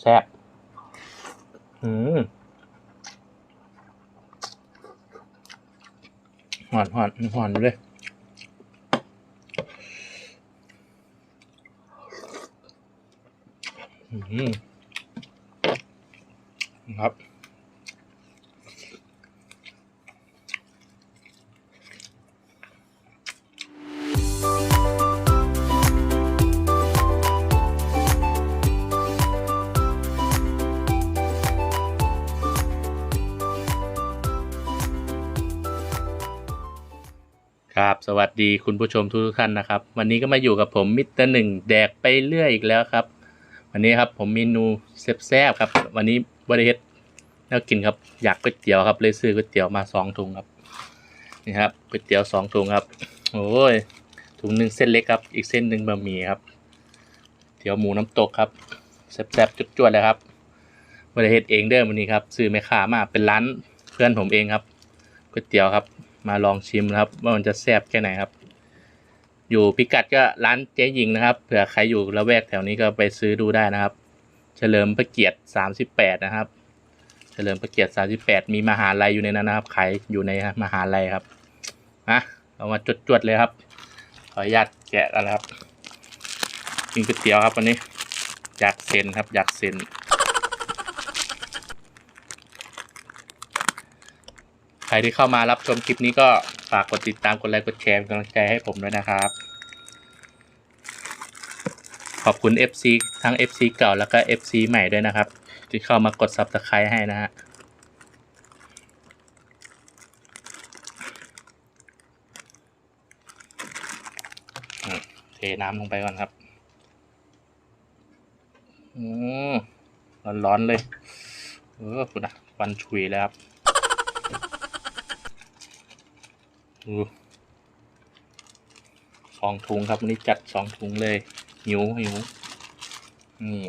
แซ่บอืมหอนหอนหอนเลยอืมครับ ครับสวัสดีคุณผู้ชมทุกท่านนะครับ วันนี้ก็มาอยู่กับผมมิสเตอร์หนึ่งแดกไปเรื่อยอีกแล้วครับ วันนี้ครับผมเมนูแซ่บๆครับ วันนี้บริเฮดแล้วกินครับอยากก๋วยเตี๋ยวครับเลยซื้อก๋วยเตี๋ยวมาสองถุงครับนี่ครับก๋วยเตี๋ยวสองถุงครับโอ้ยถุงหนึ่งเส้นเล็กครับ อีกเส้นหนึ่งบะหมี่ครับเตี๋ยวหมูน้ำตกครับแซ่บๆจุดๆเลยครับบริเฮดเองเด้อวันนี้ครับซื้อแม่ค้ามาเป็นร้านเพื่อนผมเองครับก๋วยเตี๋ยวครับ มาลองชิมนะครับ ว่ามันจะแซ่บแค่ไหนครับ อยู่พิกัดก็ร้านเจ๊หญิงนะครับเผื่อใครอยู่ละแวกแถวนี้ก็ไปซื้อดูได้นะครับ เฉลิมพระเกียรติสามสิบแปดนะครับ เฉลิมพระเกียรติสามสิบแปดมีมหาลัยอยู่ในนั้นนะครับขายอยู่ในมหาลัยครับอะเรามาจดๆเลยครับ ขออนุญาตแกะกันนะครับกินก๋วยเตี๋ยวครับวันนี้อยากเซนครับอยากเซน ใครที่เข้ามารับชมคลิปนี้ก็ฝากกดติดตามกดไลค์กดแชร์เป็นกำลังใจให้ผมด้วยนะครับ ขอบคุณ FC ทั้ง FC เก่าแล้วก็ FC ใหม่ด้วยนะครับ ที่เข้ามากด Subscribe ให้นะฮะเทน้ำลงไปก่อนครับ อืมร้อนๆเลย เออคุณนะวันฉุยแล้วครับ ดู สองถุงครับวันนี้จัดสองถุงเลย หิวหิวนี่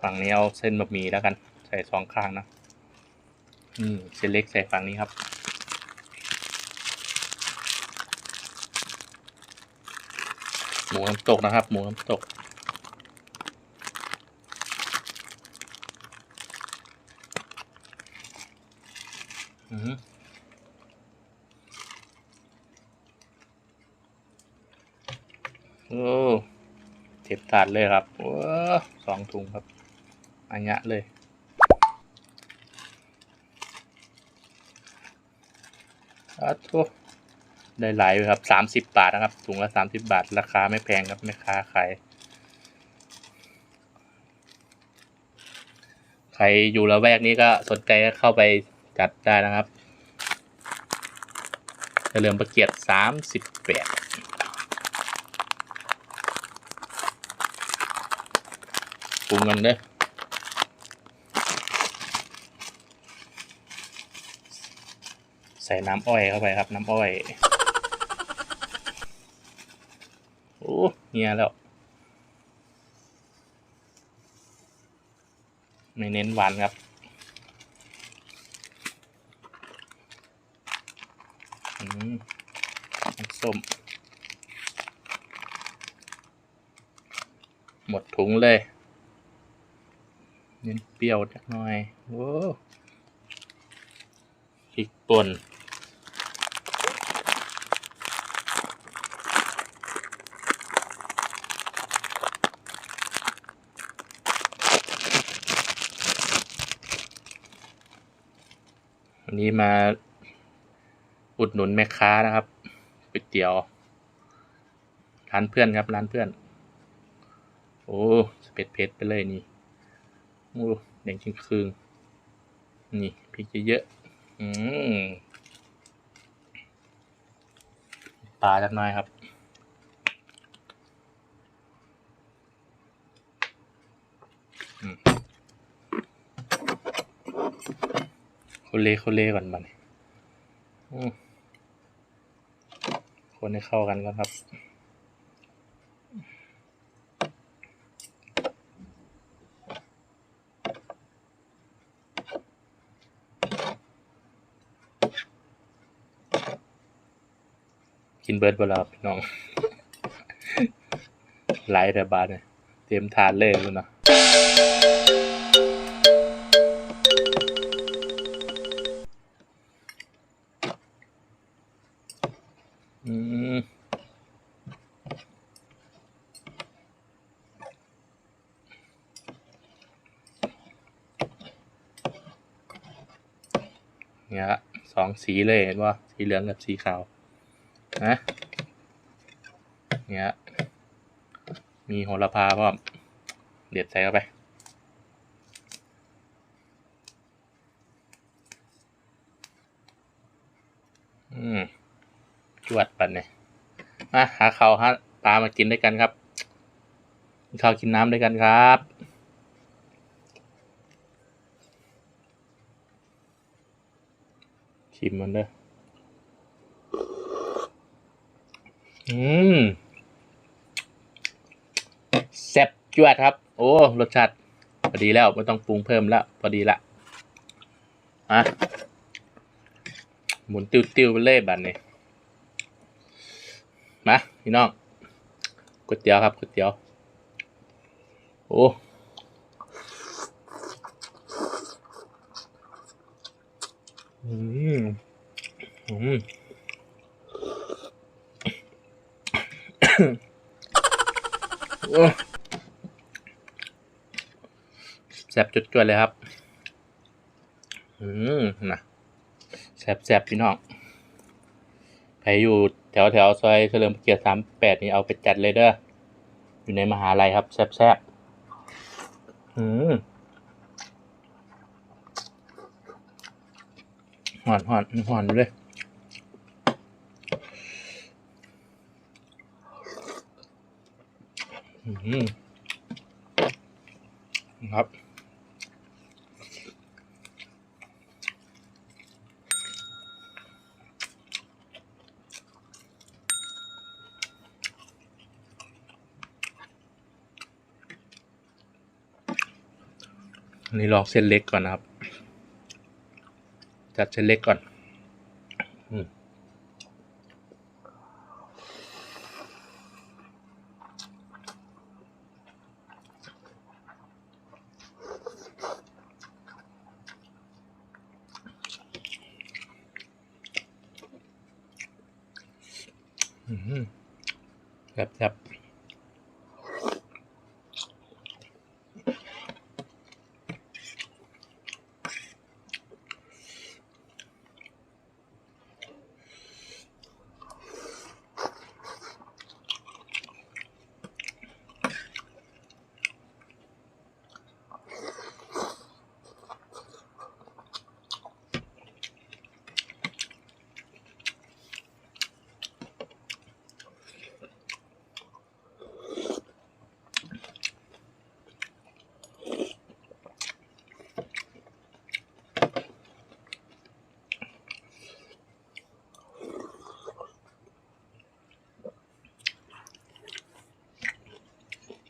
ฝั่งนี้เอาเส้นบะหมี่แล้วกัน ใส่สองข้างนะอืมเส้นเล็กใส่ฝั่งนี้ครับ หมูน้ำตกนะครับ หมูน้ำตก โอ้เจ็บถาดเลยครับโอ้สองถุงครับอันยะเลยอาทุได้หลายอยู่ครับสามสิบบาทนะครับ ถุงละสามสิบบาท ราคาไม่แพงครับแม่ค้าขายใครอยู่ละแวกนี้ก็สนใจเข้าไป จัดได้นะครับเฉลิมประเกียรติสามสิบแปดปรุงกันเด้อใส่น้ำอ้อยเข้าไปครับ น้ำอ้อย โอ้เงียแล้ว ไม่เน้นหวานครับ อืมน้ำ ส้ม หมดถุงเลยเน้นเปรี้ยวจักหน่อยโอ้พริกป่นวันนี้มาอุดหนุนแม่ค้านะครับ ก๋วยเตี๋ยว ร้านเพื่อนครับร้านเพื่อน โอ้สเปดเพชรไปเลยนี่โอ้แดงจริงคืงนี่พริกเยอะๆอืมปลาจักหน่อยครับอืมโคเล่โคเล่ก่อนมาเนี่ยอืม คนให้เข้ากันก่อนครับ กินเบิร์ดเวลาพี่น้อง หลายแต่บาทเนี่ยเต็มถาดเลยคุณนะ สองสีเลยเห็นว่าสีเหลืองกับสีขาวนะเนี่ยมีโหระพาพร้อมเด็ดใส่เข้าไปอืมจวดปันเนี่ยมาหาเขาวฮะปลามากินด้วยกันครับกินข้าวกินน้ำด้วยกันครับ ชิมมันเด้ออืมแซ่บจวดครับ โอ้ รสชาติพอดีแล้ว ไม่ต้องปรุงเพิ่มแล้วพอดีละอะหมุนติ้วๆไปเลยบัดนี้มาพี่น้องก๋วยเตี๋ยวครับก๋วยเตี๋ยว โอ้ อืมอืมแสบจุดจวนเลยครับ อืมนะแสบแสบพี่น้องใครอยู่แถวแถวซอยเฉลิมพระเกียรติสามแปดนี่เอาไปจัดเลยเด้อ อยู่ในมหาลัยครับ แซบแซบอืม หอนหอนหอนเลยอืมครับอันนี้ลองเส้นเล็กก่อนนะครับ จัดเส้นเล็กก่อนอืมอืมแซ่บแซ่บ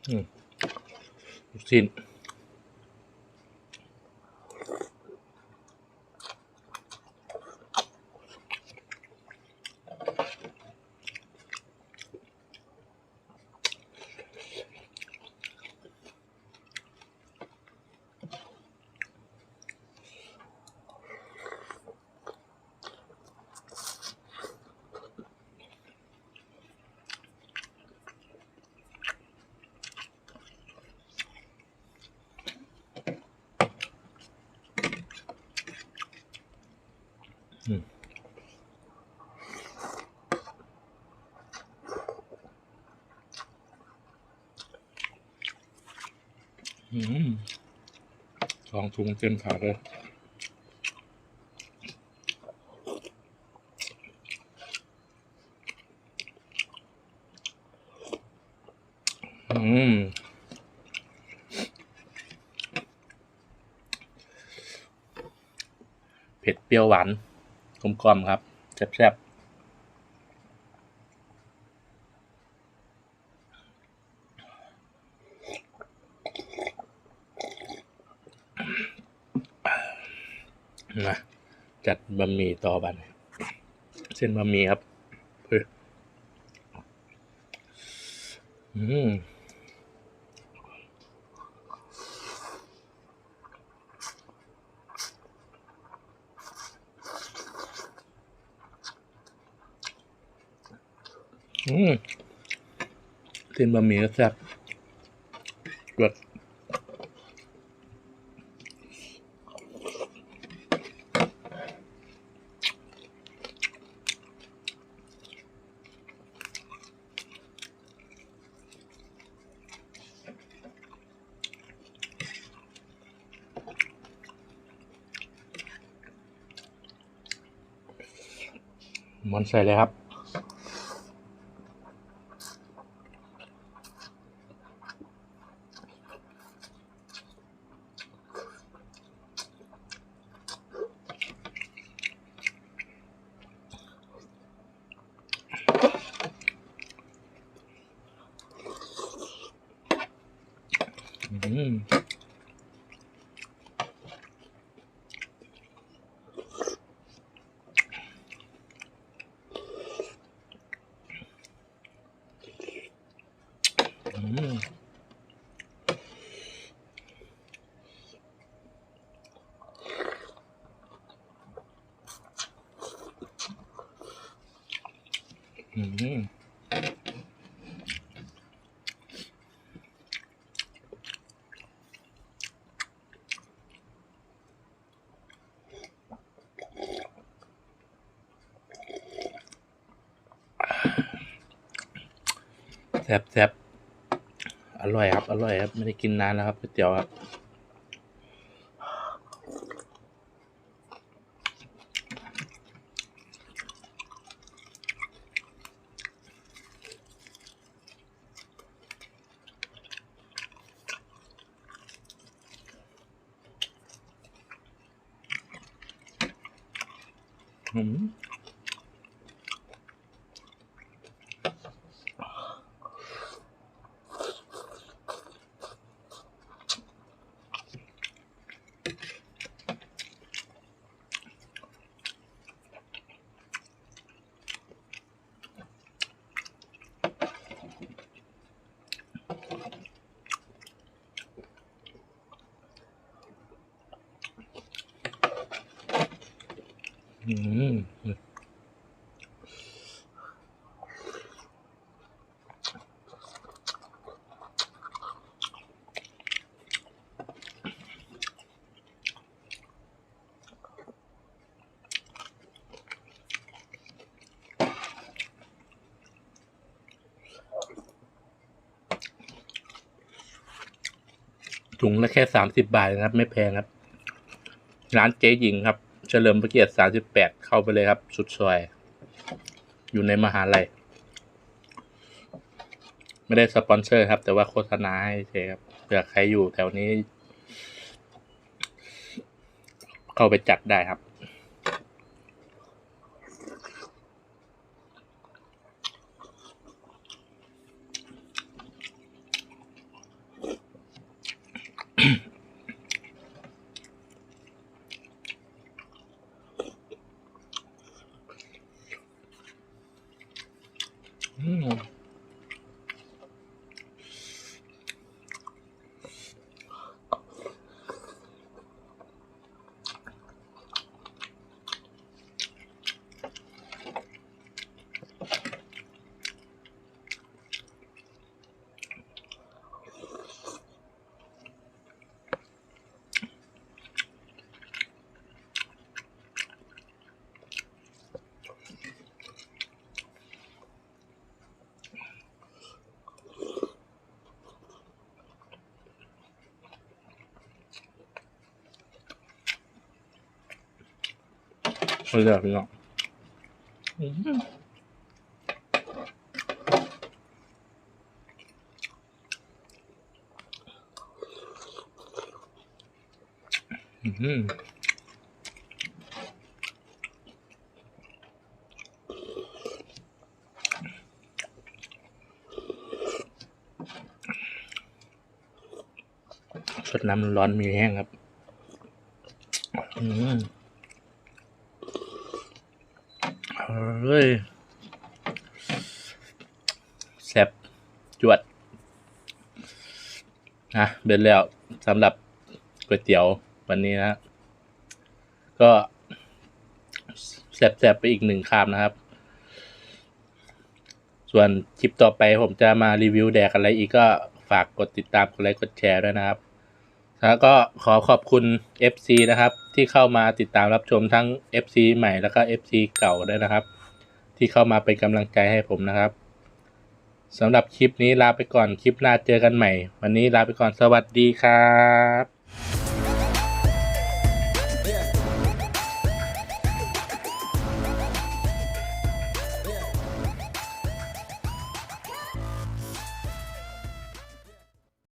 อืมสิ้นอืม สองถุงเต็มถาดเลยอืมเผ็ดเปรี้ยวหวานกลมกล่อมครับแซ่บๆ จัดบะหมี่ต่อบันเส้นบะหมี่ครับอืมอืมเส้นบะหมี่แซ่บ มันใส่เลยครับ อืมอืมอืม แซ่บแซ่บอร่อยครับ อร่อยครับ ไม่ได้กินนานแล้วครับก๋วยเตี๋ยวครับ อืม อืมถุงละแค่สามสิบบาทนะครับ ไม่แพงครับ ร้านเจ๊หญิงครับ ฉลิมพระเกียรติสามสิบแปดเข้าไปเลยครับ สุดซอย อยู่ในมหาลัย ไม่ได้สปอนเซอร์ครับ แต่ว่าโฆษณาให้เฉยครับเผื่อใครอยู่แถวนี้ เข้าไปจัดได้ครับ อืม เอาเลยพี่น้องอืมอืมสดน้ำร้อนมีแห้งครับ อืม เฮ้ยแซ่บจวดนะเบ็ดแล้วสำหรับก๋วยเตี๋ยววันนี้นะก็แซ่บๆไปอีกหนึ่งคำนะครับ ส่วนคลิปต่อไปผมจะมารีวิวแดกอะไรอีกก็ฝากกดติดตามกดไลค์กดแชร์ด้วยนะครับ แล้วก็ขอขอบคุณ FC นะครับ ที่เข้ามาติดตามรับชมทั้ง FC ใหม่แล้วก็ FC เก่าด้วยนะครับ ที่เข้ามาเป็นกำลังใจให้ผมนะครับสำหรับคลิปนี้ลาไปก่อนคลิปหน้าเจอกันใหม่ วันนี้ลาไปก่อนสวัสดีครับ